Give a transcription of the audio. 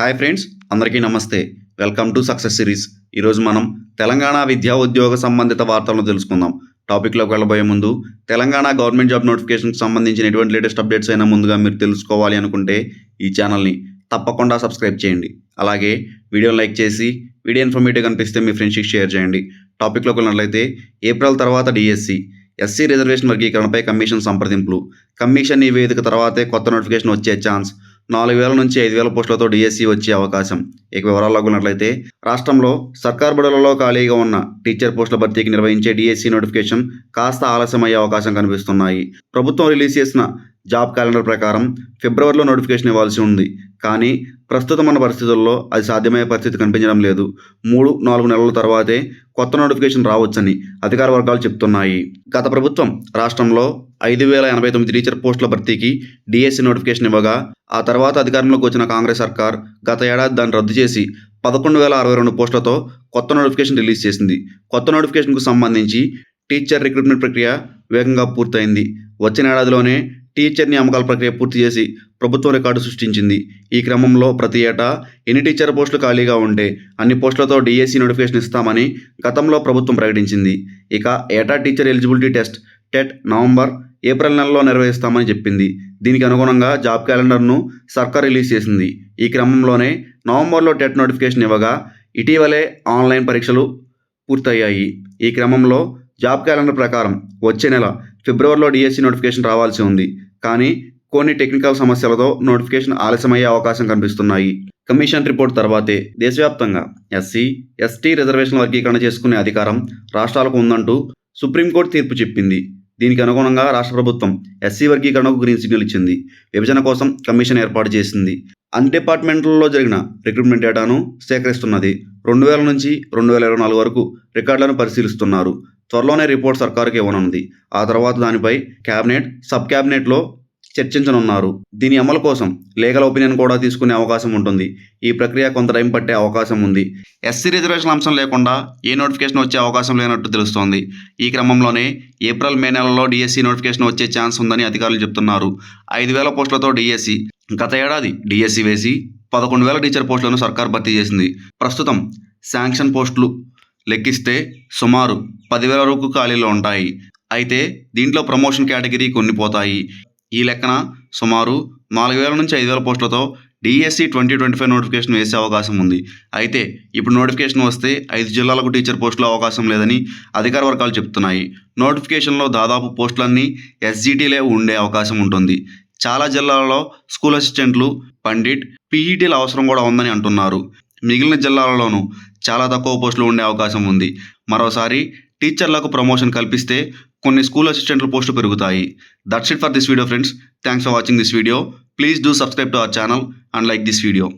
Hi friends అందరికీ నమస్తే. Welcome to success series. ఈరోజు మనం తెలంగాణ విద్యా ఉద్యోగ సంబంధిత వార్తలను తెలుసుకుందాం. టాపిక్లోకి వెళ్ళబోయే ముందు తెలంగాణ గవర్నమెంట్ జాబ్ నోటిఫికేషన్కి సంబంధించిన ఎటువంటి లేటెస్ట్ అప్డేట్స్ అయినా ముందుగా మీరు తెలుసుకోవాలి అనుకుంటే ఈ ఛానల్ని తప్పకుండా సబ్స్క్రైబ్ చేయండి. అలాగే వీడియో లైక్ చేసి వీడియో ఇన్ఫర్మేటివ్ కనిపిస్తే మీ ఫ్రెండ్స్కి షేర్ చేయండి. టాపిక్లోకి వెళ్ళినట్లయితే ఏప్రిల్ తర్వాత డిఎస్సి ఎస్సీ రిజర్వేషన్ వర్గీకరణపై కమిషన్ సంప్రదింపులు. కమిషన్ నివేదిక తర్వాతే కొత్త నోటిఫికేషన్ వచ్చే ఛాన్స్. నాలుగు వేల నుంచి ఐదు వేల పోస్టులతో డిఎస్సి వచ్చే అవకాశం. ఇక వివరాల్లో ఉన్నట్లయితే రాష్ట్రంలో సర్కార్ బడులలో ఖాళీగా ఉన్న టీచర్ పోస్టుల భర్తీకి నిర్వహించే డిఎస్సి నోటిఫికేషన్ కాస్త ఆలస్యమయ్యే అవకాశం కనిపిస్తున్నాయి. ప్రభుత్వం రిలీజ్ చేసిన జాబ్ క్యాలెండర్ ప్రకారం ఫిబ్రవరిలో నోటిఫికేషన్ ఇవ్వాల్సి ఉంది. కానీ ప్రస్తుతం ఉన్న పరిస్థితుల్లో అది సాధ్యమయ్యే పరిస్థితి కనిపించడం లేదు. మూడు నాలుగు నెలల తర్వాతే కొత్త నోటిఫికేషన్ రావచ్చని అధికార వర్గాలు చెప్తున్నాయి. గత ప్రభుత్వం రాష్ట్రంలో ఐదు వేల ఎనభై తొమ్మిది టీచర్ పోస్టుల భర్తీకి డిఎస్సి నోటిఫికేషన్ ఇవ్వగా ఆ తర్వాత అధికారంలోకి వచ్చిన కాంగ్రెస్ సర్కార్ గత ఏడాది దాన్ని రద్దు చేసి పదకొండు వేల అరవై రెండు పోస్టులతో కొత్త నోటిఫికేషన్ రిలీజ్ చేసింది. కొత్త నోటిఫికేషన్కు సంబంధించి టీచర్ రిక్రూట్మెంట్ ప్రక్రియ వేగంగా పూర్తయింది. వచ్చిన ఏడాదిలోనే టీచర్ నియామకాల ప్రక్రియ పూర్తి చేసి ప్రభుత్వం రికార్డు సృష్టించింది. ఈ క్రమంలో ప్రతి ఏటా ఎన్ని టీచర్ పోస్టులు ఖాళీగా ఉంటే అన్ని పోస్టులతో డిఎస్సి నోటిఫికేషన్ ఇస్తామని గతంలో ప్రభుత్వం ప్రకటించింది. ఇక ఏటా teacher eligibility test TET November April నెలలో నిర్వహిస్తామని చెప్పింది. దీనికి అనుగుణంగా జాబ్ క్యాలెండర్ను సర్కార్ రిలీజ్ చేసింది. ఈ క్రమంలోనే నవంబర్లో టెట్ నోటిఫికేషన్ ఇవ్వగా ఇటీవలే ఆన్లైన్ పరీక్షలు పూర్తయ్యాయి. ఈ క్రమంలో జాబ్ క్యాలెండర్ ప్రకారం వచ్చే నెల ఫిబ్రవరిలో డిఎస్సి నోటిఫికేషన్ రావాల్సి ఉంది. కానీ కొన్ని టెక్నికల్ సమస్యలతో నోటిఫికేషన్ ఆలస్యమయ్యే అవకాశం కనిపిస్తున్నాయి. కమిషన్ రిపోర్ట్ తర్వాతే దేశవ్యాప్తంగా ఎస్సీ ఎస్టీ రిజర్వేషన్ వర్గీకరణ చేసుకునే అధికారం రాష్ట్రాలకు ఉందంటూ సుప్రీంకోర్టు తీర్పు చెప్పింది. దీనికి అనుగుణంగా రాష్ట్ర ప్రభుత్వం ఎస్సీ వర్గీకరణకు గ్రీన్ సిగ్నల్ ఇచ్చింది. విభజన కోసం కమిషన్ ఏర్పాటు చేసింది. అన్ని డిపార్ట్మెంట్లలో జరిగిన రిక్రూట్మెంట్ డేటాను సేకరిస్తున్నది. రెండు వేల నుంచి రెండు వేల ఇరవై నాలుగు వరకు రికార్డులను పరిశీలిస్తున్నారు. త్వరలోనే రిపోర్ట్ సర్కారుకి ఇవ్వనుంది. ఆ తర్వాత దానిపై క్యాబినెట్ సబ్ క్యాబినెట్లో చర్చించనున్నారు. దీని అమలు కోసం లీగల్ ఒపీనియన్ కూడా తీసుకునే అవకాశం ఉంటుంది. ఈ ప్రక్రియ కొంత టైం పట్టే అవకాశం ఉంది. ఎస్సీ రిజర్వేషన్ అంశం లేకుండా ఏ నోటిఫికేషన్ వచ్చే అవకాశం లేనట్టు తెలుస్తోంది. ఈ క్రమంలోనే ఏప్రిల్ మే నెలలో డిఎస్సి నోటిఫికేషన్ వచ్చే ఛాన్స్ ఉందని అధికారులు చెప్తున్నారు. ఐదు వేల పోస్టులతో డిఎస్సి గత ఏడాది డిఎస్సి వేసి పదకొండు వేల టీచర్ పోస్టులను సర్కార్ భర్తీ చేసింది. ప్రస్తుతం శాంక్షన్ పోస్టులు లెక్కిస్తే సుమారు పదివేల వరకు ఖాళీలు ఉంటాయి. అయితే దీంట్లో ప్రమోషన్ కేటగిరీ కొన్ని పోతాయి. ఈ లెక్కన సుమారు నాలుగు వేల నుంచి ఐదు వేల పోస్టులతో DSC twenty twenty five notification వేసే అవకాశం ఉంది. అయితే ఇప్పుడు నోటిఫికేషన్ వస్తే ఐదు జిల్లాలకు టీచర్ పోస్టుల అవకాశం లేదని అధికార వర్గాలు చెప్తున్నాయి. నోటిఫికేషన్లో దాదాపు పోస్టులన్నీ ఎస్జిటీలే ఉండే అవకాశం ఉంటుంది. చాలా జిల్లాలలో స్కూల్ అసిస్టెంట్లు పండిట్ పీఈటీల అవసరం కూడా ఉందని అంటున్నారు. మిగిలిన జిల్లాలలోనూ చాలా తక్కువ పోస్టులు ఉండే అవకాశం ఉంది. మరోసారి టీచర్లకు ప్రమోషన్ కల్పిస్తే కొన్ని స్కూల్ అసిస్టెంట్ల పోస్టు పెరుగుతాయి. That's it for this video friends thanks for watching this video please do subscribe to our channel and like this video